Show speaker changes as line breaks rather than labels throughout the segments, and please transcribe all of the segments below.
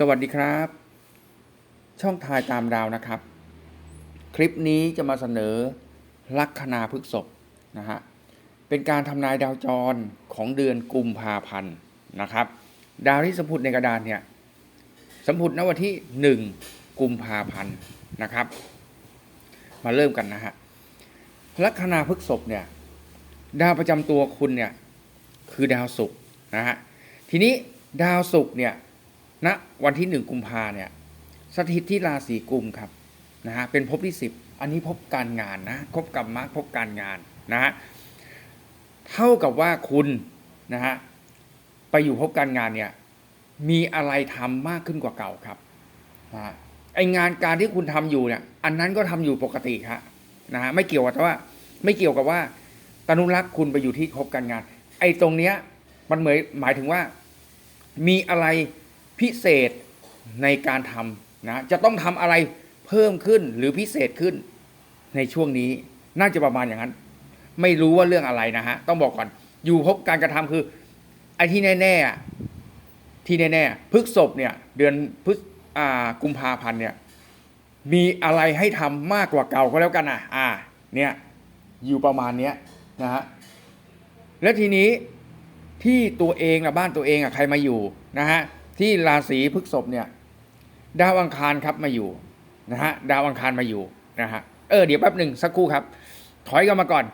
สวัสดีครับ ช่องทายตามดาวนะครับ คลิปนี้จะมาเสนอลัคนาพฤกษภนะฮะเป็นการทำนายดาวจรของเดือนกุมภาพันธ์นะครับ ดาวที่สมพุดในกระดานเนี่ยสมพุดณวันที่ 1 กุมภาพันธ์นะครับ มาเริ่มกันนะฮะลัคนาพฤกษภเนี่ยดาวประจำตัวคุณเนี่ยคือดาวศุกร์นะฮะทีนี้ดาวศุกร์เนี่ย ณวันที่หนึ่งกุมภาเนี่ยสถิตที่ราศีกุมครับนะฮะเป็นภพที่สิบอันนี้พบการงานนะพบกับมรรคพบการงานนะฮะเท่ากับว่าคุณนะฮะไปอยู่พบการงานเนี่ยมีอะไรทำมากขึ้นกว่าเก่าครับนะฮะไองานการที่คุณทำอยู่เนี่ย อันนั้นก็ทำอยู่ปกติครับนะฮะไม่เกี่ยวกับว่า ไม่เกี่ยวกับว่าตนุรักษ์คุณไปอยู่ที่พบการงาน ไอ้ตรงเนี้ยมันเหมายหมายถึงว่า มีอะไร พิเศษในการทำนะจะต้องทำอะไรเพิ่มขึ้นหรือพิเศษขึ้น ในช่วงนี้น่าจะประมาณอย่างนั้น ไม่รู้ว่าเรื่องอะไรนะฮะต้องบอกก่อนอยู่พบการกระทำคือไอ้ที่แน่ๆที่แน่ๆพฤกษบเนี่ยเดือนพฤษอ่ากุมภาพันธ์เนี่ยมีอะไรให้ทำมากกว่าเก่าก็แล้วกันอะอ่าเนี่ยอยู่ประมาณเนี้ยนะฮะและทีนี้ที่ตัวเองอะบ้านตัวเองอะใครมาอยู่นะฮะ ที่ราศีพฤษภเนี่ยดาวอังคารครับมาอยู่นะฮะดาวอังคารมาอยู่นะฮะเออเดี๋ยวแป๊บหนึ่งสักครู่ครับ ถอยกันมาก่อน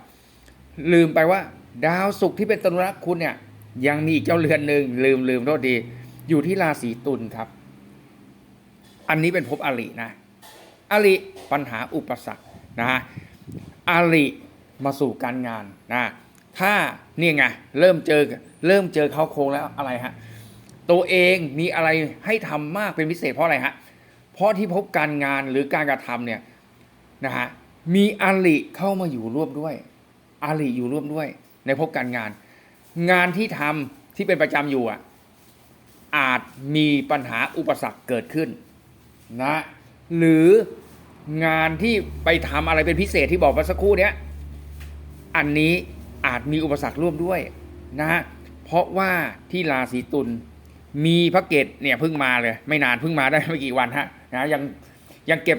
ลืมไปว่า ดาวศุกร์ที่เป็นตนุรักคุณเนี่ยยังมีอีกเจ้าเรือนหนึ่งลืมลืมโทษดี อยู่ที่ราศีตุลครับ อันนี้เป็นภพอรินะอริปัญหาอุปสรรคนะฮะอริมาสู่การงานนะถ้าเนี่ยไงเริ่มเจอเริ่มเจอเขาโครงแล้วอะไรฮะ ตัวเองมีอะไรให้ทำมากเป็นพิเศษเพราะอะไรฮะ เพราะที่พบการงานหรือการกระทำเนี่ยนะฮะมีอาลิเข้ามาอยู่ร่วมด้วยอาลิอยู่ร่วมด้วย ในพบการงาน งานที่ทำที่เป็นประจำอยู่อะอาจมีปัญหาอุปสรรคเกิดขึ้นนะหรืองานที่ไปทำอะไรเป็นพิเศษที่บอกมาสักครู่เนี้ยอันนี้อาจมีอุปสรรคร่วมด้วยนะฮะเพราะว่าที่ราศีตุล มีพระเกตเนี่ยเพิ่งมาเลย ไม่นานเพิ่งมาได้ไม่กี่วันฮะนะยังยังเก็บ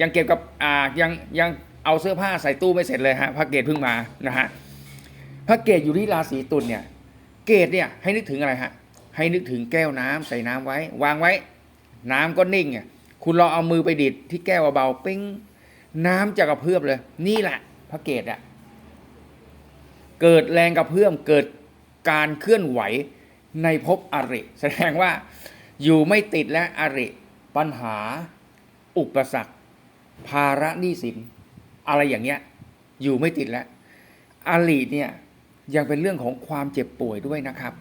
ยังเก็บกับอ่ายังยังเอาเสื้อผ้าใส่ตู้ไม่เสร็จเลยฮะพระเกตเพิ่งมานะฮะพระเกตอยู่ที่ราศีตุลเนี่ย เกตเนี่ยให้นึกถึงอะไรฮะให้นึกถึงแก้วน้ำใส่น้ำไว้ วางไว้ น้ำก็นิ่งอะคุณลองเอามือไปดิดที่แก้วเบาๆปิ้งน้ำจะกระเพื่อมเลย นี่แหละ พระเกตอะเกิดแรงกระเพื่อมเกิดการเคลื่อนไหว ในภพอริ แสดงว่าอยู่ไม่ติดและอริ ปัญหา อุปสรรค ภาระหนี้สิน อะไรอย่างเงี้ย อยู่ไม่ติดแล้วอริเนี่ยยังเป็นเรื่องของความเจ็บป่วยด้วยนะครับ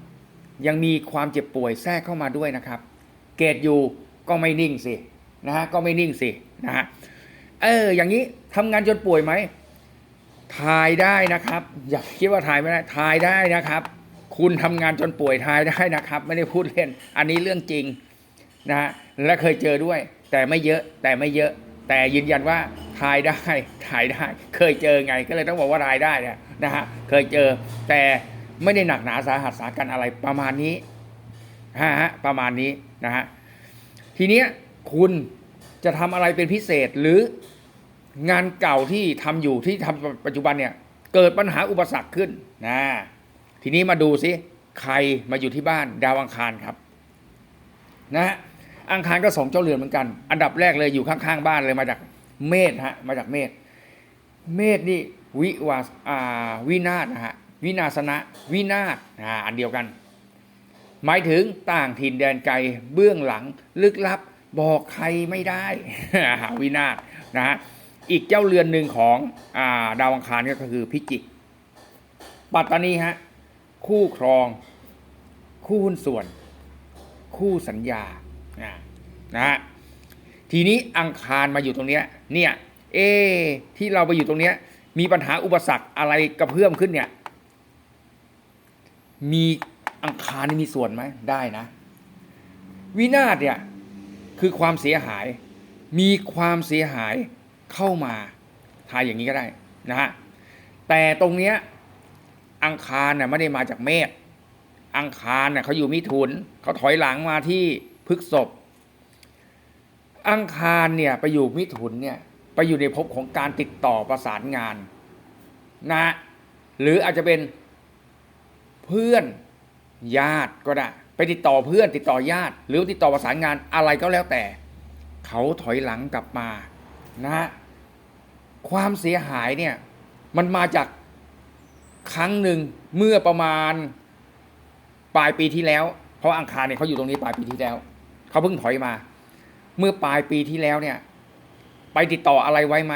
ยังมีความเจ็บป่วยแทรกเข้ามาด้วยนะครับ เกตอยู่ก็ไม่นิ่งสินะฮะก็ไม่นิ่งสินะฮะเอออย่างนี้ทำงานจนป่วยไหมทายได้นะครับ อย่าคิดว่าทายไม่ได้ทายได้นะครับ คุณทำงานจนป่วยทายได้นะครับ ไม่ได้พูดเล่น อันนี้เรื่องจริงนะฮะและเคยเจอด้วย แต่ไม่เยอะแต่ไม่เยอะ แต่ยืนยันว่าทายได้ทายได้ เคยเจอไงก็เลยต้องบอกว่าทายได้นะฮะเคยเจอ แต่ไม่ได้หนักหนาสาหัสสากันอะไรประมาณนี้ฮะประมาณนี้นะฮะทีเนี้ยคุณจะทำอะไรเป็นพิเศษหรืองานเก่าที่ทำอยู่ที่ทำปัจจุบันเนี่ยเกิดปัญหาอุปสรรคขึ้นนะ ทีนี้มาดูสิใครมาอยู่ที่บ้านดาวอังคารครับ นะฮะอังคารก็สองเจ้าเรือนเหมือนกัน อันดับแรกเลยอยู่ข้างๆบ้านเลยมาจากเมษฮะมาจากเมษเมษนี่วิวาสอ่าวินาศนะฮะวินาศนะวินาศอ่าอันเดียวกัน หมายถึงต่างถิ่นแดนไกลเบื้องหลังลึกลับบอกใครไม่ได้วินาศนะฮะอีกเจ้าเรือนหนึ่งของอาดาวอังคารก็คือพิจิก ปัตตานีฮะ คู่ครอง คู่หุ้นส่วน คู่สัญญานะนะฮะทีนี้อังคารมาอยู่ตรงเนี้ยเนี่ยเอ ที่เราไปอยู่ตรงเนี้ย มีปัญหาอุปสรรคอะไรกระเพื่อมขึ้นเนี่ย มีอังคารนี่มีส่วนไหมได้นะ วินาศเนี่ยคือความเสียหาย มีความเสียหายเข้ามาทายอย่างนี้ก็ได้นะฮะแต่ตรงเนี้ย อังคารน่ะไม่ได้มาจากเมษอังคารน่ะเขาอยู่มิถุนเขาถอยหลังมาที่พฤกษภอังคารเนี่ยไปอยู่มิถุนเนี่ยไปอยู่ในภพของการติดต่อประสานงานนะหรืออาจจะเป็นเพื่อนญาติก็ได้ ไปติดต่อเพื่อนติดต่อญาติ หรือติดต่อประสานงานอะไรก็แล้วแต่ เขาถอยหลังกลับมานะความเสียหายเนี่ยมันมาจาก ครั้งหนึ่งเมื่อประมาณปลายปีที่แล้ว เพราะอังคารเนี่ยเขาอยู่ตรงนี้ปลายปีที่แล้วเขาเพิ่งถอยมา เมื่อปลายปีที่แล้วเนี่ย ไปติดต่ออะไรไว้ไหม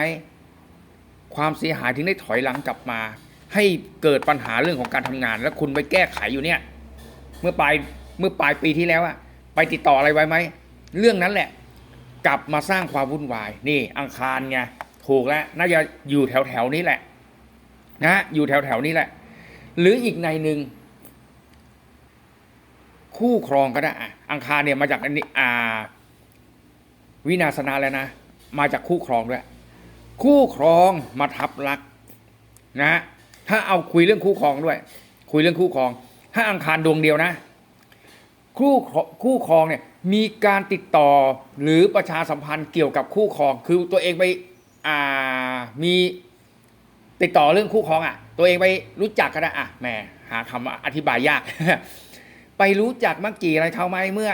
ความเสียหายถึงได้ถอยหลังกลับมา ให้เกิดปัญหาเรื่องของการทำงาน แล้วคุณไปแก้ไขอยู่เนี่ย เมื่อปลายเมื่อปลายปีที่แล้วอะไปติดต่ออะไรไว้ไหมเรื่องนั้นแหละ กลับมาสร้างความวุ่นวาย นี่อังคารไงถูกแล้วน่าจะอยู่แถวแถวๆนี้แหละ นะ อยู่แถวแถวๆนี้แหละ หรืออีกในหนึ่งคู่ครองก็ได้อังคารเนี่ยมาจากอันนี้อ่า วินาศนาแล้วนะ มาจากคู่ครองด้วย คู่ครองมาทับรักนะ ถ้าเอาคุยเรื่องคู่ครองด้วย คุยเรื่องคู่ครอง ถ้าอังคารดวงเดียวนะ คู่ครคู่ครองเนี่ยมีการติดต่อหรือประชาสัมพันธ์เกี่ยวกับคู่ครอง คือตัวเองไปอ่ามี ติดต่อเรื่องคู่ครองอะ ตัวเองไปรู้จักกันนะอะแหมหาคำอธิบายยาก ไปรู้จักมักจีอะไรเขาไหมเมื่อ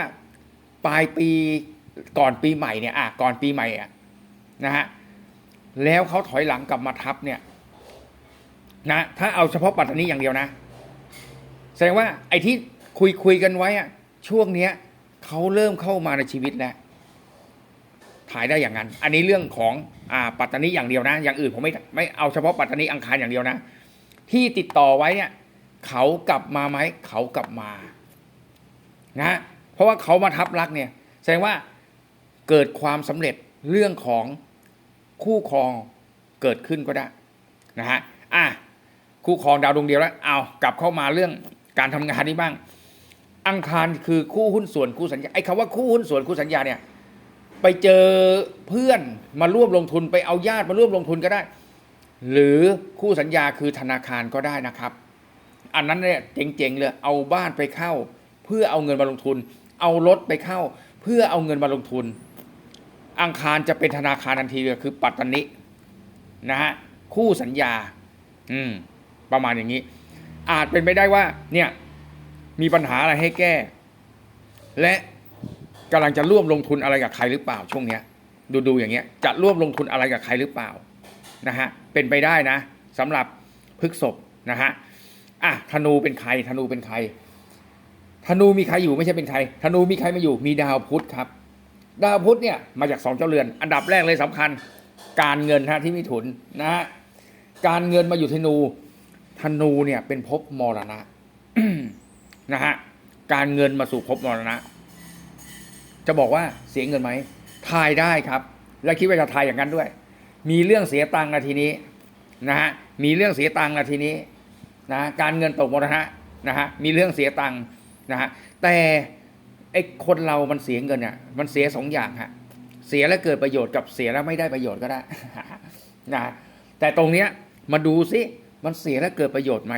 ปลายปีก่อนปีใหม่เนี่ยอะก่อนปีใหม่อะนะฮะแล้วเขาถอยหลังกลับมาทับเนี่ย นะ ถ้าเอาเฉพาะปัตตานีอย่างเดียวนะ แสดงว่าไอ้ที่คุยคุยกันไว้อะช่วงเนี้ยเขาเริ่มเข้ามาในชีวิตแล้ว ถ่ายได้อย่างนั้น อันนี้เรื่องของอ่าปัตตานีอย่างเดียวนะ อย่างอื่นผมไม่ไม่เอาเฉพาะปัตตานีอังคารอย่างเดียวนะ ที่ติดต่อไว้เนี่ยเขากลับมาไหมเขากลับมานะเพราะว่าเขามาทับรักเนี่ยแสดงว่าเกิดความสำเร็จเรื่องของคู่ครองเกิดขึ้นก็ได้นะฮะอะคู่ครองดาวดวงเดียวแล้วเอากลับเข้ามาเรื่องการทำงานนี้บ้าง อังคารคือคู่หุ้นส่วนคู่สัญญาไอ้คำว่าคู่หุ้นส่วนคู่สัญญาเนี่ย ไปเจอเพื่อนมาร่วมลงทุนไปเอาญาติมาร่วมลงทุนก็ได้ หรือคู่สัญญาคือธนาคารก็ได้นะครับ อันนั้นเนี่ยเจ๋งๆเลยเอาบ้านไปเข้า เพื่อเอาเงินมาลงทุน เอารถไปเข้า เพื่อเอาเงินมาลงทุน อังคารจะเป็นธนาคารทันทีเลยคือปัตตานินะฮะคู่สัญญา อืม ประมาณอย่างนี้ อาจเป็นไปได้ว่า เนี่ย มีปัญหาอะไรให้แก้ และ กำลังจะร่วมลงทุนอะไรกับใครหรือเปล่าช่วงเนี้ยดูดูอย่างเงี้ยจะร่วมลงทุนอะไรกับใครหรือเปล่านะฮะเป็นไปได้นะสำหรับพฤกษบนะฮะอะธนูเป็นใครธนูเป็นใครธนูมีใครอยู่ไม่ใช่เป็นใครธนูมีใครมาอยู่ มีดาวพุธครับ ดาวพุธเนี่ยมาจากสองเจ้าเรือน อันดับแรกเลยสำคัญ การเงินฮะที่มิถุนนะฮะการเงินมาอยู่ธนูธนูเนี่ยเป็นภพมรณะนะฮะการเงินมาสู่ภพมรณะ จะบอกว่าเสียเงินไหมทายได้ครับ และคิดว่าจะทายอย่างนั้นด้วย มีเรื่องเสียตังค์นาทีนี้นะฮะมีเรื่องเสียตังค์นาทีนี้นะการเงินตกมรณะนะฮะมีเรื่องเสียตังค์นะฮะแต่ไอ้คนเรามันเสียเงินเนี่ยมันเสียสองอย่างฮะเสียแล้วเกิดประโยชน์กับเสียแล้วไม่ได้ประโยชน์ก็ได้นะแต่ตรงเนี้ยมาดูซิมันเสียแล้วเกิดประโยชน์ไหม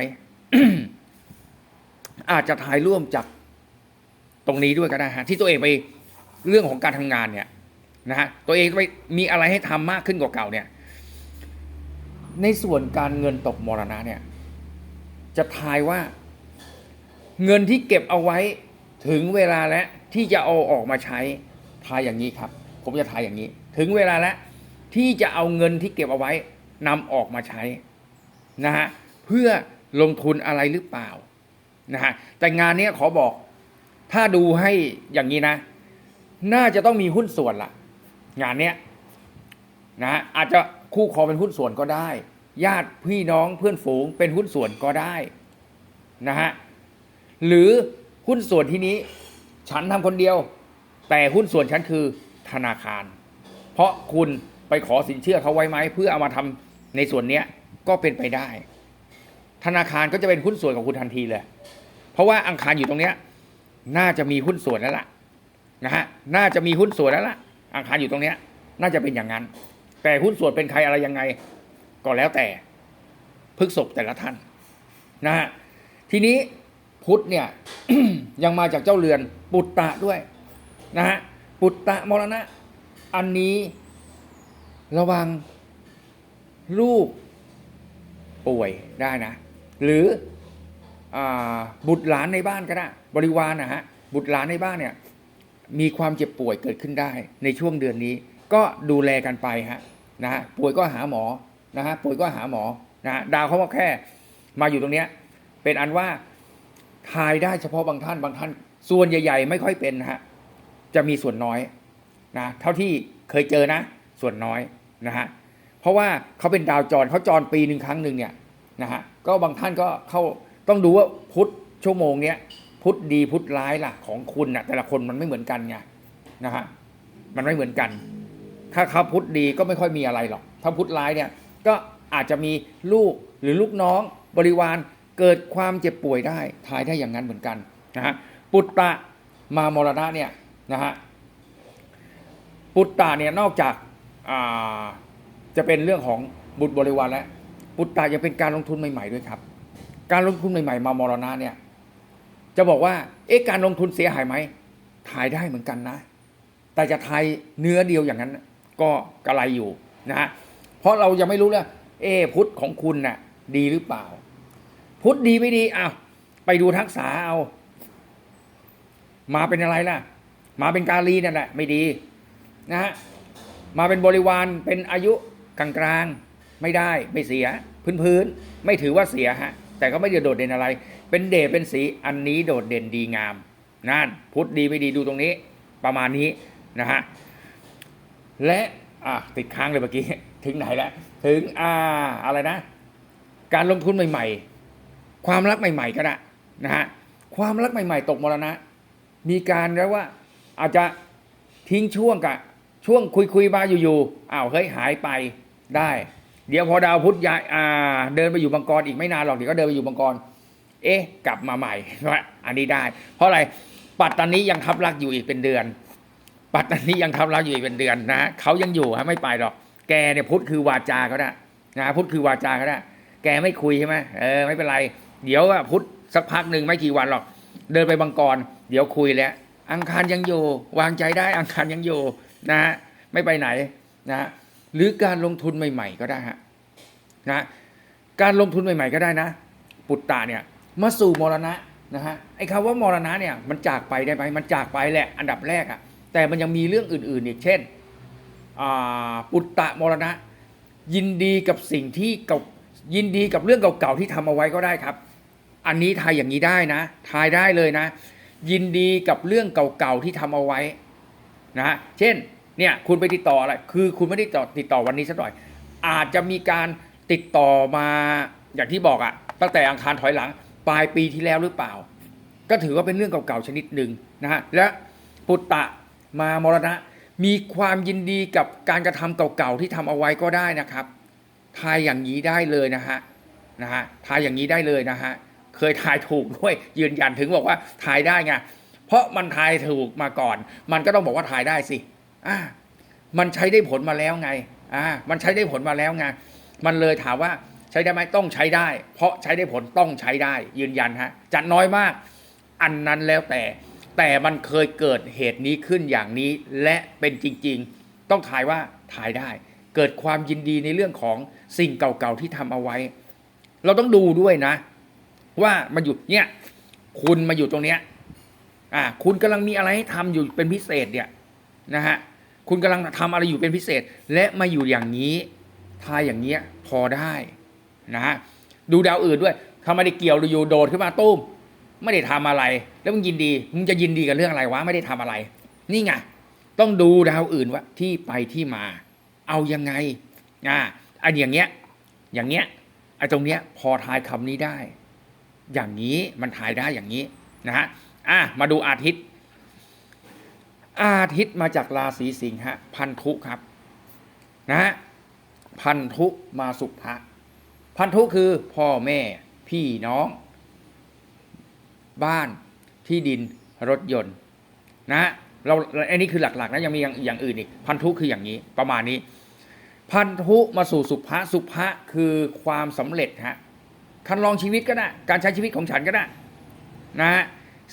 อาจจะทายร่วมจากตรงนี้ด้วยก็ได้ฮะที่ตัวเองไป เรื่องของการทำงานเนี่ยนะฮะตัวเองไปมีอะไรให้ทำมากขึ้นกว่าเก่าเนี่ยในส่วนการเงินตกมรณะเนี่ยจะทายว่า เงินที่เก็บเอาไว้ถึงเวลาแล้วที่จะเอาออกมาใช้ทายอย่างนี้ครับ ผมจะทายอย่างนี้ ถึงเวลาแล้วที่จะเอาเงินที่เก็บเอาไว้นำออกมาใช้นะฮะเพื่อลงทุนอะไรหรือเปล่านะฮะแต่งานนี้ขอบอกถ้าดูให้อย่างนี้นะ น่าจะต้องมีหุ้นส่วนละงานเนี้ยนะอาจจะคู่ครองเป็นหุ้นส่วนก็ได้ ญาติพี่น้องเพื่อนฝูงเป็นหุ้นส่วนก็ได้นะฮะหรือหุ้นส่วนที่นี้ ฉันทำคนเดียว แต่หุ้นส่วนฉันคือธนาคาร เพราะคุณไปขอสินเชื่อเขาไว้ไหมเพื่อเอามาทำในส่วนเนี้ยก็เป็นไปได้ ธนาคารก็จะเป็นหุ้นส่วนของคุณทันทีเลย เพราะว่าอังคารอยู่ตรงเนี้ย น่าจะมีหุ้นส่วนแล้วล่ะ นะฮะน่าจะมีหุ้นส่วนแล้วล่ะอังคารอยู่ตรงเนี้ย น่าจะเป็นอย่างนั้น แต่หุ้นส่วนเป็นใครอะไรยังไง ก็แล้วแต่พฤกษบแต่ละท่านนะฮะทีนี้พุทธเนี่ยยังมาจากเจ้าเรือนปุตตะด้วยนะฮะปุตตะมรณะ อันนี้ระวังลูกป่วยได้นะ หรืออบุตรหลานในบ้านก็ได้บริวารนะฮะบุตรหลานในบ้านเนี่ย มีความเจ็บป่วยเกิดขึ้นได้ในช่วงเดือนนี้ ก็ดูแลกันไปฮะนะฮะป่วยก็หาหมอนะฮะป่วยก็หาหมอนะฮะดาวเขาก็แค่ มาอยู่ตรงเนี้ยเป็นอันว่าทายได้เฉพาะบางท่านบางท่าน ส่วนใหญ่ ๆ ไม่ค่อยเป็นนะฮะจะมีส่วนน้อยนะเท่าที่เคยเจอนะ ส่วนน้อยนะฮะเพราะว่าเขาเป็นดาวจรเขาจรปีหนึ่งครั้งหนึ่งเนี่ยนะฮะก็บางท่านก็เข้าต้องดูว่าพุธชั่วโมงเนี้ย พุทธดีพุทธร้ายล่ะ ของคุณนะแต่ละคนมันไม่เหมือนกันไงนะฮะมันไม่เหมือนกัน ถ้าเขาพุทธดีก็ไม่ค่อยมีอะไรหรอก ถ้าพุทธร้ายเนี่ยก็อาจจะมีลูกหรือลูกน้องบริวารเกิดความเจ็บป่วยได้ทายได้อย่างนั้นเหมือนกันนะฮะปุตตะมามรณะเนี่ยนะฮะปุตตะเนี่ยนอกจากาจะเป็นเรื่องของบุตรบริวารแล้วปุตตะยังเป็นการลงทุนใหม่ ๆด้วยครับ การลงทุนใหม่ ๆ มามรณะเนี่ย จะบอกว่าเอ๊ะการลงทุนเสียหายไหมทายได้เหมือนกันนะ แต่จะทายเนื้อเดียวอย่างนั้น ก็กระไรอยู่นะฮะเพราะเรายังไม่รู้เลยเอพุทธของคุณน่ะดีหรือเปล่า พุทธดีไม่ดีอ้าวไปดูทักษะเอา มาเป็นอะไรล่ะ มาเป็นกาลีนั่นแหละไม่ดีนะฮะมาเป็นบริวารเป็นอายุกลางๆไม่ได้ไม่เสียพื้นๆไม่ถือว่าเสียฮะแต่ก็ไม่ได้โดดเด่นอะไร เป็นเดชเป็นสีอันนี้โดดเด่นดีงามนั่นพุทธดีไม่ดีดูตรงนี้ ประมาณนี้นะฮะและอะติดค้างเลยเมื่อกี้ถึงไหนแล้วถึงอ่าอะไรนะ การลงทุนใหม่ ๆ ความรักใหม่ ๆ ก็ได้นะฮะความรักใหม่ ๆ ตกมรณะ มีการแล้วว่าอาจจะทิ้งช่วงกับช่วงคุยคุยๆมาอยู่ๆอ้าวเฮ้ยหายไปได้ เดี๋ยวพอดาวพุธย้ายอ่า เดินไปอยู่บังกรอีกไม่นานหรอกเดี๋ยวก็เดินไปอยู่บังกร เอ๊ะ กลับมาใหม่ว่าอันนี้ได้ เพราะอะไรปัตตานียังทับรักอยู่อีกเป็นเดือน ปัตตานียังทับรักอยู่อีกเป็นเดือนนะเขายังอยู่ฮะไม่ไปหรอก แกเนี่ยพุทธคือวาจาก็ได้นะพุทธคือวาจาก็ได้แกไม่คุยใช่ไหมเออไม่เป็นไร เดี๋ยวอะพุทธสักพักหนึ่งไม่กี่วันหรอก เดินไปบังกร เดี๋ยวคุยแล้ว อังคารยังอยู่ วางใจได้อังคารยังอยู่นะฮะไม่ไปไหนนะฮะหรือการลงทุนใหม่ ๆ ก็ได้ฮะนะการลงทุนใหม่ ๆ ก็ได้นะ ปุตตะเนี่ย มาสู่มรณะนะฮะไอ้คำว่ามรณะเนี่ยมันจากไปได้ไหมมันจากไปแหละอันดับแรกอะแต่มันยังมีเรื่องอื่นๆอีกเช่นปุตตะมรณะ ยินดีกับสิ่งที่เก่ายินดีกับเรื่องเก่าๆที่ทำเอาไว้ก็ได้ครับ อันนี้ทายอย่างนี้ได้นะ ทายได้เลยนะ ยินดีกับเรื่องเก่าๆที่ทำเอาไว้นะฮะเช่นเนี่ยคุณไปติดต่ออะไร คือคุณไม่ได้ติดต่อติดต่อวันนี้สักหน่อย อาจจะมีการติดต่อมาอย่างที่บอกอะตั้งแต่อังคารถอยหลัง ปลายปีที่แล้วหรือเปล่า ก็ถือว่าเป็นเรื่องเก่าๆชนิดหนึ่งนะฮะและปุตตะมามรณะ มีความยินดีกับการกระทำเก่าๆที่ทำเอาไว้ก็ได้นะครับทายอย่างนี้ได้เลยนะฮะนะฮะทายอย่างนี้ได้เลยนะฮะเคยทายถูกด้วยยืนยันถึงบอกว่าทายได้ไงเพราะมันทายถูกมาก่อน มันก็ต้องบอกว่าทายได้สิอ่ามันใช้ได้ผลมาแล้วไงอ่ามันใช้ได้ผลมาแล้วไงมันเลยถามว่า ช้ได้ไหมต้องใช้ได้ เพราะใช้ได้ผลต้องใช้ได้ ยืนยันฮะจะน้อยมาก อันนั้นแล้วแต่ แต่มันเคยเกิดเหตุนี้ขึ้นอย่างนี้ และเป็นจริง ๆ ต้องถ่ายว่าถ่ายได้ เกิดความยินดีในเรื่องของสิ่งเก่าๆที่ทำเอาไว้ เราต้องดูด้วยนะ ว่ามันอยู่เนี่ยคุณมาอยู่ตรงเนี้ยอ่าคุณกำลังมีอะไรให้ทำอยู่เป็นพิเศษเนี่ยนะฮะคุณกำลังทำอะไรอยู่เป็นพิเศษ และมาอยู่อย่างนี้ทายอย่างเงี้ยพอได้ นะฮะดูดาวอื่นด้วยถ้าไม่ได้เกี่ยวอยู่โดดขึ้นมาตุ้มไม่ได้ทำอะไร แล้วมึงยินดีมึงจะยินดีกับเรื่องอะไรวะไม่ได้ทำอะไร นี่ไงต้องดูดาวอื่นว่าที่ไปที่มา เอายังไงอ่าอันอย่างเงี้ยอย่างเงี้ยไอ้ตรงเนี้ยพอทายคำนี้ได้ อย่างนี้มันทายได้อย่างนี้นะฮะอะมาดูอาทิตย์ อาทิตย์มาจากราศีสิงห์ฮะพันธุครับนะฮะพันธุมาสุภะ พันธุคือพ่อแม่พี่น้อง บ้านที่ดินรถยนต์ นะเราอันนี้คือหลักๆนะยังมีอย่างอย่างอื่นอีกพันธุคืออย่างนี้ ประมาณนี้ พันธุมาสู่สุภะสุภะคือความสำเร็จฮะคันลองชีวิตก็ได้การใช้ชีวิตของฉันก็ได้นะฮะ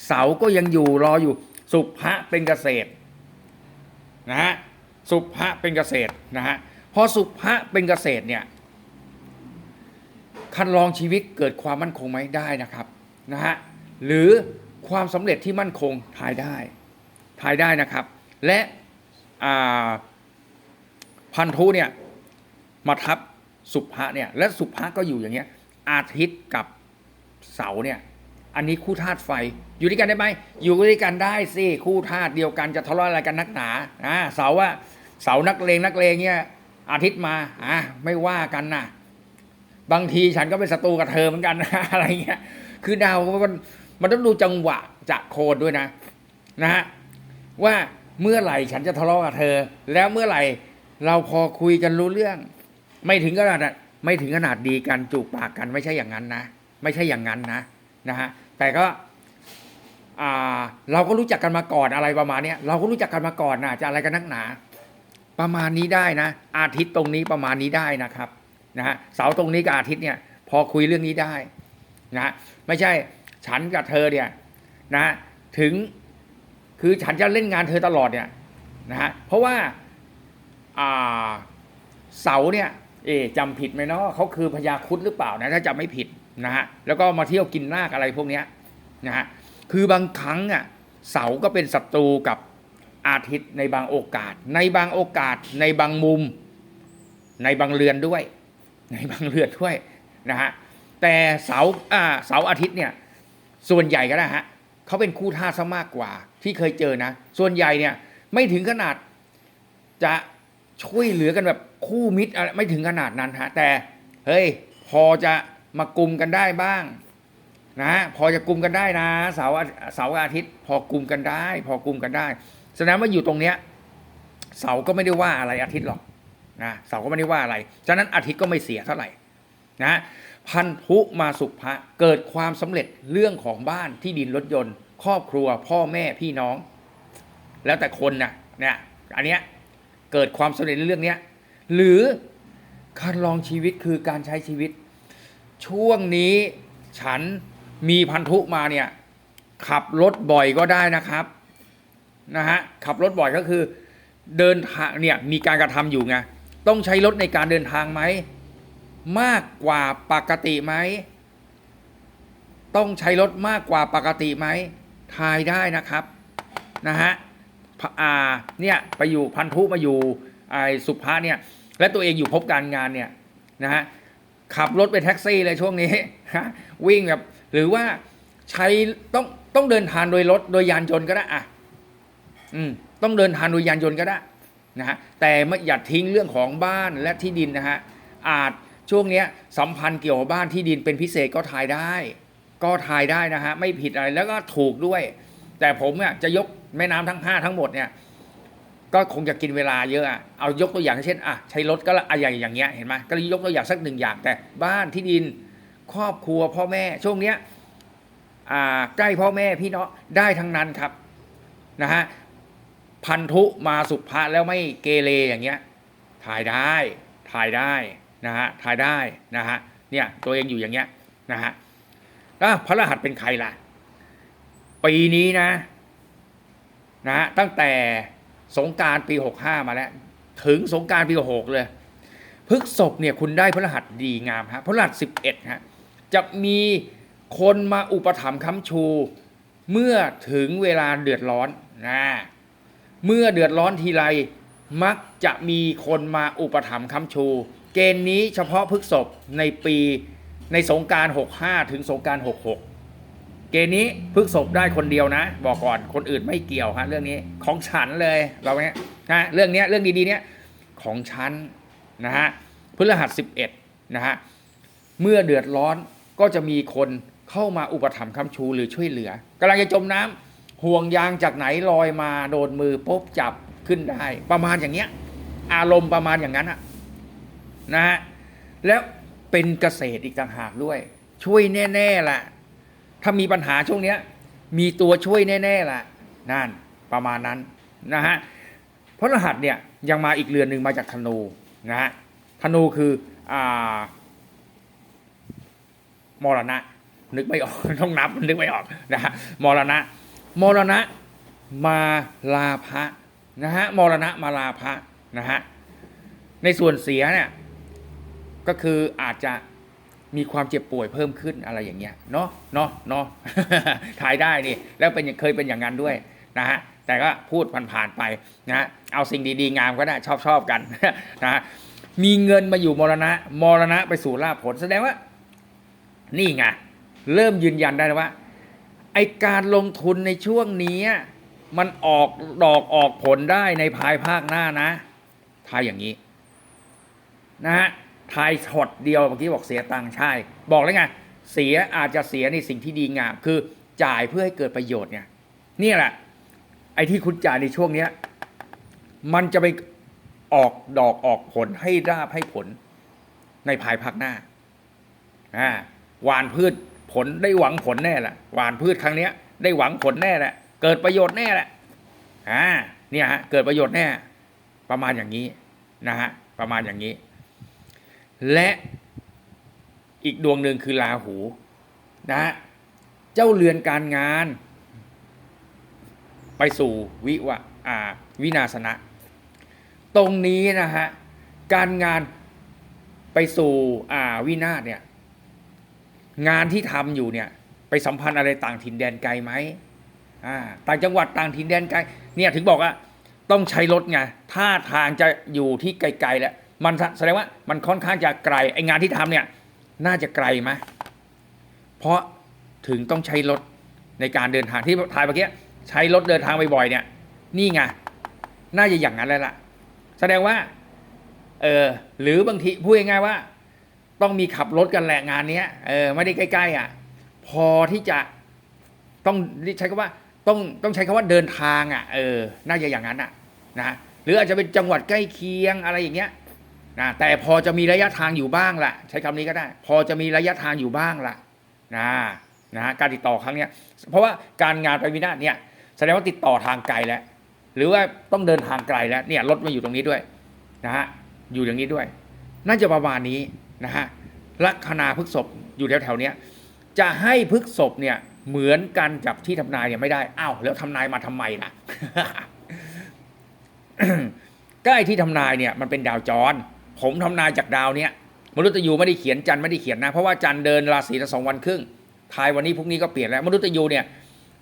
เสาก็ยังอยู่รออยู่สุภะเป็นเกษตรนะฮะสุภะเป็นเกษตรนะฮะพอสุภะเป็นเกษตรเนี่ย คันลองชีวิตเกิดความมั่นคงไหมได้นะครับนะฮะหรือความสำเร็จที่มั่นคงทายได้ทายได้นะครับ และพันธุเนี่ยมาทับสุภะเนี่ยและสุภะก็อยู่อย่างเงี้ยอาทิตย์กับเสาเนี่ยอันนี้คู่ธาตุไฟอยู่ด้วยกันได้ไหมอยู่ด้วยกันได้สิคู่ธาตุเดียวกันจะทะเลาะอะไรกันนักหนาอ่าเสาว่าเสานักเลงนักเลงเนี่ยอาทิตย์มาอ่าไม่ว่ากันนะ บางทีฉันก็เป็นศัตรูกับเธอเหมือนกันนะอะไรเงี้ย คือดาวมันมันต้องดูจังหวะจะโคดด้วยนะ นะฮะว่าเมื่อไหร่ฉันจะทะเลาะกับเธอ แล้วเมื่อไหร่เราพอคุยกันรู้เรื่อง ไม่ถึงขนาดไม่ถึงขนาดดีกันจูบปากกันไม่ใช่อย่างนั้นนะ ไม่ใช่อย่างนั้นนะนะฮะแต่ก็เราก็รู้จักกันมาก่อนอะไรประมาณนี้เราก็รู้จักกันมาก่อนนะจะอะไรกันนักหนา ประมาณนี้ได้นะ อาทิตย์ตรงนี้ประมาณนี้ได้นะครับ นะฮะเสาตรงนี้กับอาทิตย์เนี่ย พอคุยเรื่องนี้ได้นะไม่ใช่ฉันกับเธอเนี่ยนะถึงคือฉันจะเล่นงานเธอตลอดเนี่ยนะฮะเพราะว่าอ่าเสาเนี่ย เอจำผิดไหมเนาะเขาคือพญาคุดหรือเปล่านะถ้าจำไม่ผิดนะฮะแล้วก็มาเที่ยวกินนาคอะไรพวกเนี้ยนะฮะคือบางครั้งอะเสาก็เป็นศัตรูกับอาทิตย์ในบางโอกาส ในบางโอกาสในบางมุม ในบางเรือนด้วย ในบางเรือนด้วยนะฮะแต่เสาอ่าเสาอาทิตย์เนี่ยส่วนใหญ่ก็นะฮะเขาเป็นคู่ท่าซะมากกว่า ที่เคยเจอนะ ส่วนใหญ่เนี่ยไม่ถึงขนาดจะช่วยเหลือกันแบบคู่มิตรอะไรไม่ถึงขนาดนั้นฮะแต่เฮ้ยพอจะมากลุ่มกันได้บ้างนะพอจะกลุ่มกันได้นะเสาร์เสาร์อาทิตย์ พอกลุ่มกันได้ พอกลุ่มกันได้แสดงว่าอยู่ตรงเนี้ยเสาก็ไม่ได้ว่าอะไรอาทิตย์หรอก นะเสาก็ไม่ได้ว่าอะไร ฉะนั้นอาทิตย์ก็ไม่เสียเท่าไหร่นะพันธุมาสุภะเกิดความสำเร็จเรื่องของบ้านที่ดินรถยนต์ ครอบครัวพ่อแม่พี่น้อง แล้วแต่คนนะเนี่ยอันเนี้ยเกิดความสำเร็จในเรื่องเนี้ยหรือการลองชีวิตคือการใช้ชีวิต ช่วงนี้ฉันมีพันธุมาเนี่ยขับรถบ่อยก็ได้นะครับนะฮะขับรถบ่อยก็คือเดินทางเนี่ยมีการกระทำอยู่ไง ต้องใช้รถในการเดินทางไหม มากกว่าปกติไหม ต้องใช้รถมากกว่าปกติไหม ทายได้นะครับนะฮะพะอ่าเนี่ยไปอยู่พันธุมาอยู่ไอ้สุภาเนี่ย และตัวเองอยู่พบการงานเนี่ยนะฮะขับรถไปแท็กซี่เลยช่วงนี้ฮะวิ่งแบบหรือว่าใช้ต้องต้องเดินทางโดยรถโดยยานยนต์ก็ได้อะอืมต้องเดินทางโดยยานยนต์ก็ได้ นะฮะแต่ไม่อย่าทิ้งเรื่องของบ้านและที่ดินนะฮะอาจช่วงนี้สัมพันธ์เกี่ยวกับบ้านที่ดินเป็นพิเศษก็ทายได้ ก็ทายได้นะฮะไม่ผิดอะไรแล้วก็ถูกด้วย แต่ผมเนี่ยจะยกแม่น้ำทั้งห้าทั้งหมดเนี่ยก็คงจะกินเวลาเยอะอะเอายกตัวอย่างเช่นอะใช้รถก็ละอะอย่างอย่างเงี้ยเห็นไหมก็เลยยกตัวอย่างสักหนึ่งอย่างแต่บ้านที่ดินครอบครัวพ่อแม่ช่วงเนี้ยอ่าใกล้พ่อแม่พี่เน้องได้ทั้งนั้นครับนะฮะ พันธุมาสุภาแล้วไม่เกเรอย่างเงี้ยถ่ายได้ถ่ายได้นะฮะถ่ายได้นะฮะเนี่ยตัวเองอยู่อย่างเงี้ยนะฮะแล้วพระรหัสเป็นใครล่ะ ปีนี้นะนะฮะตั้งแต่สงการปีหกห้ามาแล้ว ถึงสงการปีหกเลยพฤกษบเนี่ยคุณได้พระรหัสดีงามฮะพระรหัสสิบเอ็ดฮะจะมีคนมาอุปถัมภ์ค้ำชู เมื่อถึงเวลาเดือดร้อนนะ เมื่อเดือดร้อนทีไรมักจะมีคนมาอุปถัมภ์ค้ำชู เกณฑ์นี้เฉพาะพฤกษบในปีในสงกราร 65 ถึงสงกราร 66 เกณฑ์นี้พฤกษบได้คนเดียวนะ บอกก่อนคนอื่นไม่เกี่ยวฮะเรื่องนี้ของฉันเลยเราเนี้ยนะเรื่องเนี้ยเรื่องดีๆเนี้ยของฉันนะฮะพฤหัส 11 นะฮะเมื่อเดือดร้อนก็จะมีคนเข้ามาอุปถัมภ์ค้ำชูหรือช่วยเหลือกำลังจะจมน้ำ ห่วงยางจากไหนลอยมาโดนมือปุ๊บจับขึ้นได้ ประมาณอย่างเงี้ย อารมณ์ประมาณอย่างนั้นอะนะฮะแล้วเป็นเกษตรอีกต่างหากด้วย ช่วยแน่ๆล่ะ ถ้ามีปัญหาช่วงเนี้ย มีตัวช่วยแน่ๆล่ะนั่นประมาณนั้นนะฮะเพราะรหัสเนี่ยยังมาอีกเรือนหนึ่งมาจากธนูนะฮะธนูคืออ่ามรณะ นึกไม่ออก ต้องนับนึกไม่ออกนะฮะมรณะ มรณะมาลาภะนะฮะมรณะมาลาภะนะฮะในส่วนเสียเนี่ยก็คืออาจจะมีความเจ็บป่วยเพิ่มขึ้นอะไรอย่างเงี้ยเนาะเนาะเนาะถ่ายได้นี่แล้วเป็นเคยเป็นอย่างนั้นด้วยนะฮะแต่ก็พูดผ่านๆไปนะฮะเอาสิ่งดีๆงามก็ได้ชอบชอบๆกันนะฮะมีเงินมาอยู่มรณะมรณะไปสู่ลาภผลแสดงว่า นี่ไงเริ่มยืนยันได้แล้วว่า ไอการลงทุนในช่วงนี้มันออกดอกออกผลได้ในภายภาคหน้านะทายอย่างนี้นะฮะทายช็อตเดียวเมื่อกี้บอกเสียตังค์ใช่ บอกแล้วไงเสียอาจจะเสียในสิ่งที่ดีงาม คือจ่ายเพื่อให้เกิดประโยชน์เนี่ยนี่แหละ ไอ้ที่คุณจ่ายในช่วงเนี้ย มันจะไปออกดอกออกผลให้ราบให้ผลในภายภาคหน้าอ่าหวานพืช ผลได้หวังผลแน่แหละหวานพืชครั้งเนี้ย ได้หวังผลแน่แหละเกิดประโยชน์แน่แหละอ่าเนี่ยฮะเกิดประโยชน์แน่ ประมาณอย่างนี้นะฮะประมาณอย่างนี้ และอีกดวงหนึ่งคือราหูนะฮะเจ้าเรือนการงาน ไปสู่วิวะอ่าวินาศนะ ตรงนี้นะฮะการงานไปสู่อ่าวินาศเนี่ย งานที่ทำอยู่เนี่ย ไปสัมพันธ์อะไรต่างถิ่นแดนไกลไหมอ่าต่างจังหวัดต่างถิ่นแดนไกลเนี่ยถึงบอกว่าต้องใช้รถไงถ้าทางจะอยู่ที่ไกลๆแล้วมันแสดงว่ามันค่อนข้างจะไกลไองานที่ทำเนี่ยน่าจะไกลไหมเพราะถึงต้องใช้รถในการเดินทางที่ถ่ายเมื่อกี้ใช้รถเดินทางบ่อยๆเนี่ย นี่ไงน่าจะอย่างนั้นแล้วล่ะ แสดงว่าเออหรือบางทีพูดง่ายๆว่า ต้องมีขับรถกันแหละงานเนี้ยเออไม่ได้ใกล้ ๆ อะ พอที่จะต้องใช้คำว่าต้องต้องใช้คำว่าเดินทางอะเออน่าจะอย่างนั้นอะนะหรืออาจจะเป็นจังหวัดใกล้เคียงอะไรอย่างเงี้ยนะแต่พอจะมีระยะทางอยู่บ้างล่ะ ใช้คำนี้ก็ได้ พอจะมีระยะทางอยู่บ้างล่ะนะนะการติดต่อครั้งเนี้ยเพราะว่าการงานไปวินาศเนี่ยแสดงว่าติดต่อทางไกลแล้ว หรือว่าต้องเดินทางไกลแล้วเนี่ยรถมาอยู่ตรงนี้ด้วยนะฮะอยู่อย่างนี้ด้วย น่าจะประมาณนี้ นะฮะลัคนาพฤกษบอยู่แถวๆนี้จะให้พฤกษบเนี่ยเหมือนกันกับที่ทำนายเนี่ยไม่ได้อ้าวแล้วทำนายมาทำไมล่ะก็ไอ้ที่ทำนายเนี่ยมันเป็นดาวจร ผมทำนายจากดาวเนี้ยมนุษย์ยูไม่ได้เขียนจันไม่ได้เขียนนะ เพราะว่าจันเดินราศีละสองวันครึ่งทายวันนี้พรุ่งนี้ก็เปลี่ยนแล้วมนุษย์ยูเนี่ย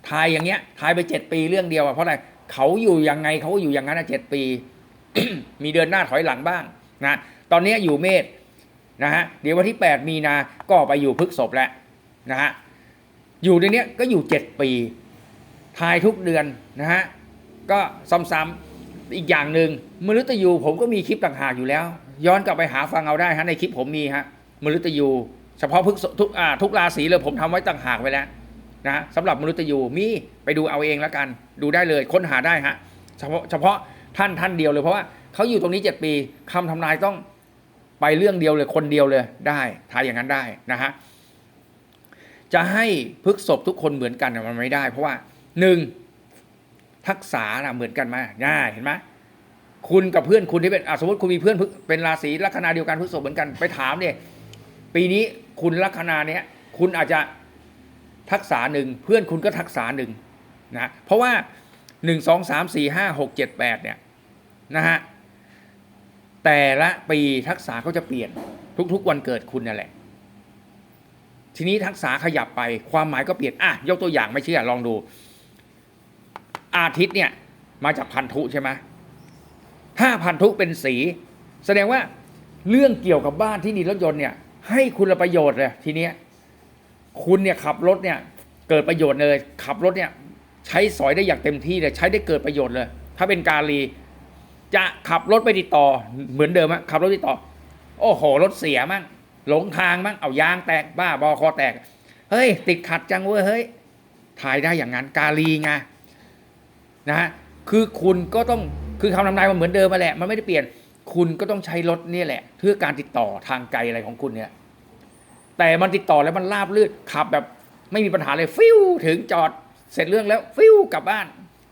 ทายอย่างเงี้ยทายไปเจ็ดปีเรื่องเดียวอะเพราะอะไรเขาอยู่ยังไงเขาก็อยู่อย่างนั้นนะเจ็ดปี มีเดินหน้าถอยหลังบ้างนะตอนนี้อยู่เมษ นะฮะเดี๋ยววันที่ 8 มีนาก็ไปอยู่พฤกษบแล้วนะฮะอยู่ในนี้ก็อยู่เจ็ดปีทายทุกเดือนนะฮะก็ซ้ำๆอีกอย่างหนึ่งมนุษย์ยูผมก็มีคลิปต่างหากอยู่แล้ว ย้อนกลับไปหาฟังเอาได้ฮะในคลิปผมมีฮะมนุษย์ยูเฉพาะพฤกษทุกอ่าทุกราศีเลยผมทำไว้ต่างหากไว้แล้วนะสำหรับมนุษย์ยูมีไปดูเอาเองแล้วกัน ดูได้เลยค้นหาได้ฮะเฉพาะเฉพาะท่านท่านเดียวเลยเพราะว่าเขาอยู่ตรงนี้เจ็ดปีคำทำนายต้อง ไปเรื่องเดียวเลยคนเดียวเลยได้ทายอย่างนั้นได้นะฮะจะให้พฤกษบทุกคนเหมือนกันมันไม่ได้ เพราะว่าหนึ่งทักษะนะเหมือนกันมาง่ายเห็นไหมคุณกับเพื่อนคุณที่เป็นสมมติคุณมีเพื่อนพฤเป็นราศีลัคนาเดียวกันพฤษภเหมือนกันไปถามเนี่ยปีนี้คุณลัคนาเนี้ยคุณอาจจะทักษะหนึ่งเพื่อนคุณก็ทักษะหนึ่งนะเพราะว่าหนึ่งสองสามสี่ห้าหกเจ็ดแปดเนี่ยนะฮะ แต่ละปีทักษะเขาจะเปลี่ยนทุกๆ วันเกิดคุณนั่นแหละ ทีนี้ทักษะขยับไปความหมายก็เปลี่ยนอะยกตัวอย่างไม่เชื่อลองดู อาทิตย์เนี่ย มาจากพันธุใช่ไหมถ้าพันธุเป็นสี แสดงว่าเรื่องเกี่ยวกับบ้านที่ดินรถยนต์เนี่ย ให้คุณประโยชน์เลยทีเนี้ยคุณเนี่ยขับรถเนี่ยเกิดประโยชน์เลย ขับรถเนี่ย ใช้สอยได้อย่างเต็มที่เลยใช้ได้เกิดประโยชน์เลย ถ้าเป็นกาลี จะขับรถไปติดต่อเหมือนเดิมอะขับรถติดต่อ โอ้โหรถเสียมั่งหลงทางมั่งเอายางแตกบ้าบอคอแตก เฮ้ย ติดขัดจังเว้ยเฮ้ยถ่ายได้อย่างนั้นกาลีไงนะฮะคือคุณก็ต้องคือคำทำนายมันเหมือนเดิมมาแหละ มันไม่ได้เปลี่ยน คุณก็ต้องใช้รถเนี่ยแหละ เพื่อการติดต่อทางไกลอะไรของคุณเนี่ย แต่มันติดต่อแล้วมันราบลื่นขับแบบไม่มีปัญหาเลยฟิวถึงจอดเสร็จเรื่องแล้วฟิวกลับบ้าน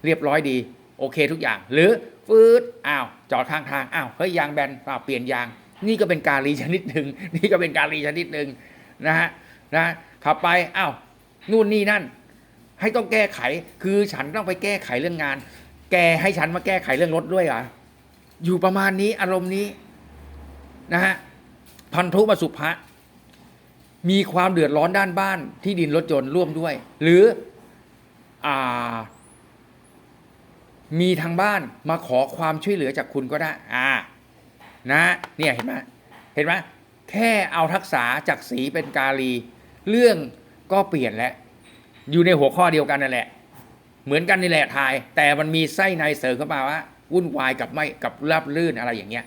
เรียบร้อยดี โอเคทุกอย่าง หรือ ฟืดอ้าวจอดข้างทางอ้าวเฮ้ยยางแบนอ้าเปลี่ยนยาง นี่ก็เป็นการีชนิดหนึ่งนี่ก็เป็นการีชนิดหนึ่งนะฮะนะขับไปอ้าวนู่นนี่นั่น ให้ต้องแก้ไข คือฉันต้องไปแก้ไขเรื่องงาน แกให้ฉันมาแก้ไขเรื่องรถด้วยเหรออยู่ประมาณนี้อารมณ์นี้นะฮะพันธุมาสุภะมีความเดือดร้อนด้านบ้านที่ดินรถยนต์ร่วมด้วย หรืออ่า มีทางบ้านมาขอความช่วยเหลือจากคุณก็ได้ อ่า นะเนี่ยเห็นไหมเห็นไหมแค่เอาทักษะจากสีเป็นกาลี เรื่องก็เปลี่ยนแล้ว อยู่ในหัวข้อเดียวกันนั่นแหละ เหมือนกันนี่แหละทาย แต่มันมีไส้ในเสริมเข้ามาว่าวุ่นวายกับไม่กับราบลื่นอะไรอย่างเงี้ย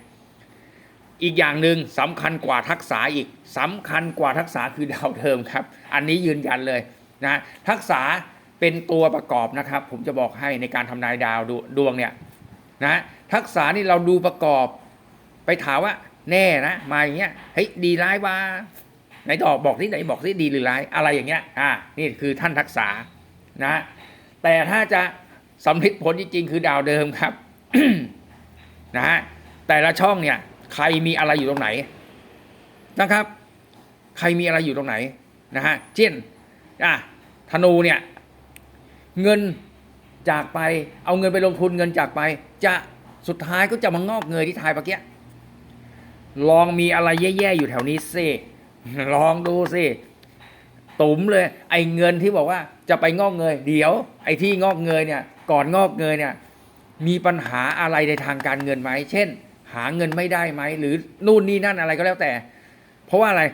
อีกอย่างหนึ่งสำคัญกว่าทักษะอีกสำคัญกว่าทักษะคือดาวเทิมครับ อันนี้ยืนยันเลยนะทักษะ เป็นตัวประกอบนะครับ ผมจะบอกให้ในการทำนายดาวดวดวงเนี่ยนะทักษะนี่เราดูประกอบ ไปถามว่าแน่นะมาอย่างเงี้ยเฮ้ยดีร้ายว่าไหนตอบบอกที่ไหนบอกที่ดีหรือร้ายอะไรอย่างเงี้ยอ่านี่คือท่านทักษะนะแต่ถ้าจะสำลิดผลจริงๆคือดาวเดิมครับนะฮะแต่ละช่องเนี่ย ใครมีอะไรอยู่ตรงไหนนะครับ ใครมีอะไรอยู่ตรงไหนนะฮะเช่นอะธนูเนี่ย เงินจากไป เอาเงินไปลงทุนเงินจากไป จะสุดท้ายก็จะมางอกเงยที่ทายเมื่อกี้ลองมีอะไรแย่ๆอยู่แถวนี้สิลองดูสิตุ๋มเลย ไอ้เงินที่บอกว่าจะไปงอกเงย เดี๋ยว ไอ้ที่งอกเงยเนี่ย ก่อนงอกเงยเนี่ย มีปัญหาอะไรในทางการเงินไหมเช่น หาเงินไม่ได้ไหมหรือนู่นนี่นั่นอะไรก็แล้วแต่ เพราะว่าอะไร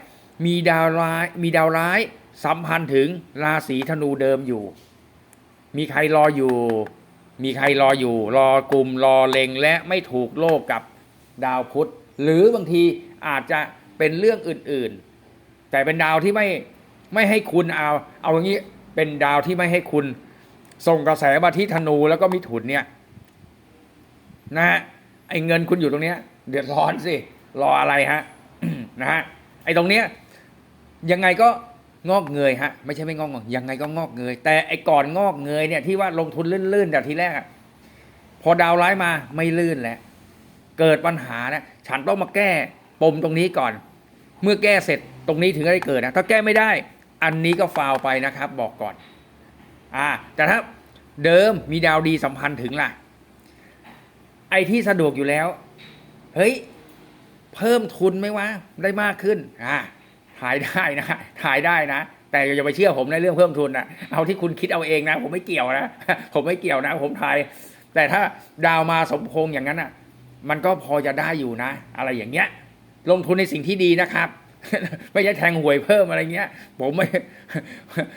มีดาวร้ายมีดาวร้ายสัมพันธ์ถึงราศีธนูเดิมอยู่ มีใครรออยู่ มีใครรออยู่ รอกลุ่มรอเลงและไม่ถูกโลกกับดาวพุธ หรือบางทีอาจจะเป็นเรื่องอื่นๆ แต่เป็นดาวที่ไม่ไม่ให้คุณเอา เอาอย่างนี้เป็นดาวที่ไม่ให้คุณ ส่งกระแสมาที่ธนูแล้วก็มิถุนเนี่ยนะฮะไอ้เงินคุณอยู่ตรงเนี้ย เดือดร้อนสิรออะไรฮะนะฮะไอ้ตรงเนี้ยยังไงก็ งอกเงยฮะไม่ใช่ไม่งอกเงยยังไงก็งอกเงย แต่ไอ้ก่อนงอกเงยเนี่ยที่ว่าลงทุนลื่นๆแต่ทีแรกอะพอดาวร้ายมาไม่ลื่นแล้วเกิดปัญหานะฉันต้องมาแก้ปมตรงนี้ก่อน เมื่อแก้เสร็จตรงนี้ถึงจะได้เกิดนะถ้าแก้ไม่ได้ อันนี้ก็ฟาวไปนะครับ บอกก่อน อ่า แต่ถ้าเดิมมีดาวดีสัมพันธ์ถึงล่ะ ไอ้ที่สะดวกอยู่แล้ว เฮ้ย เพิ่มทุนไหมวะได้มากขึ้น อ่า ถ่ายได้นะถ่ายได้นะ แต่อย่าไปเชื่อผมในเรื่องเพิ่มทุนนะเอาที่คุณคิดเอาเองนะ ผมไม่เกี่ยวนะ ผมไม่เกี่ยวนะ ผมถ่าย แต่ถ้าดาวมาสมพงอย่างนั้นอะ มันก็พอจะได้อยู่นะ อะไรอย่างเงี้ย ลงทุนในสิ่งที่ดีนะครับไม่ใช่แทงหวยเพิ่มอะไรเงี้ย ผมไม่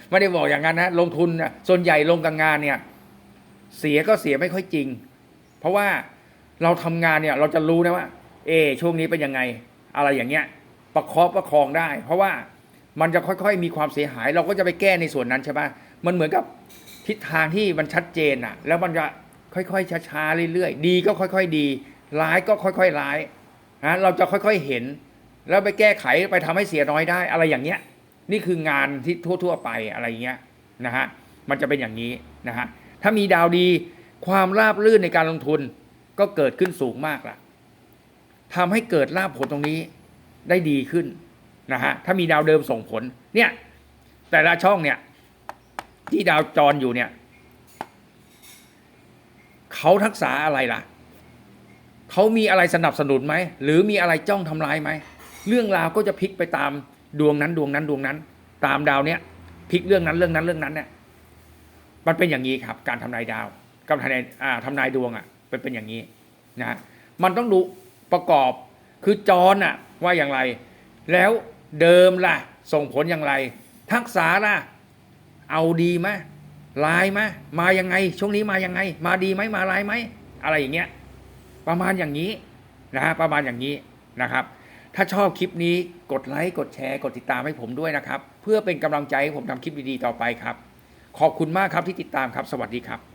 ไม่ได้บอกอย่างนั้นนะ ลงทุนนะส่วนใหญ่ลงกับงานเนี่ย เสียก็เสียไม่ค่อยจริง เพราะว่าเราทำงานเนี่ย เราจะรู้นะว่า เอ ช่วงนี้เป็นยังไง อะไรอย่างเงี้ย ประคอบประคองได้ เพราะว่ามันจะค่อยๆ มีความเสียหาย เราก็จะไปแก้ในส่วนนั้นใช่ปะมันเหมือนกับทิศทางที่มันชัดเจนอะแล้วมันจะค่อยๆช้าๆเรื่อยๆ ดีก็ค่อย ๆ ดี ร้ายก็ค่อยๆร้ายนะเราจะค่อยๆเห็น แล้วไปแก้ไขไปทำให้เสียน้อยได้ อะไรอย่างเงี้ย นี่คืองานที่ทั่ว ๆ ไปอะไรเงี้ยนะฮะมันจะเป็นอย่างนี้นะฮะถ้ามีดาวดีความราบรื่นในการลงทุนก็เกิดขึ้นสูงมากละทำให้เกิดลาภผลตรงนี้ ได้ดีขึ้นนะฮะถ้ามีดาวเดิมส่งผลเนี่ยแต่ละช่องเนี่ยที่ดาวจรอยู่เนี่ยเขาทักษะอะไรล่ะเขามีอะไรสนับสนุนไหมหรือมีอะไรจ้องทำร้ายไหมเรื่องราวก็จะพลิกไปตามดวงนั้นดวงนั้นดวงนั้น ตามดาวเนี้ยพลิกเรื่องนั้นเรื่องนั้นเรื่องนั้นเนี่ยมันเป็นอย่างนี้ครับ การทำนายดาวกับทำนายอ่าทำนายดวงอะเป็นเป็นอย่างนี้นะมันต้องดูประกอบคือจรอะ ว่าอย่างไร แล้วเดิมล่ะ ส่งผลอย่างไร ทักษะล่ะ เอาดีไหมลายไหมมายังไง ช่วงนี้มายังไง มาดีไหมมาลายไหมอะไรอย่างเงี้ยประมาณอย่างนี้นะฮะประมาณอย่างนี้นะครับ ถ้าชอบคลิปนี้กดไลค์กดแชร์กดติดตามให้ผมด้วยนะครับ เพื่อเป็นกำลังใจให้ผมทำคลิปดีๆต่อไปครับ ขอบคุณมากครับที่ติดตามครับ สวัสดีครับ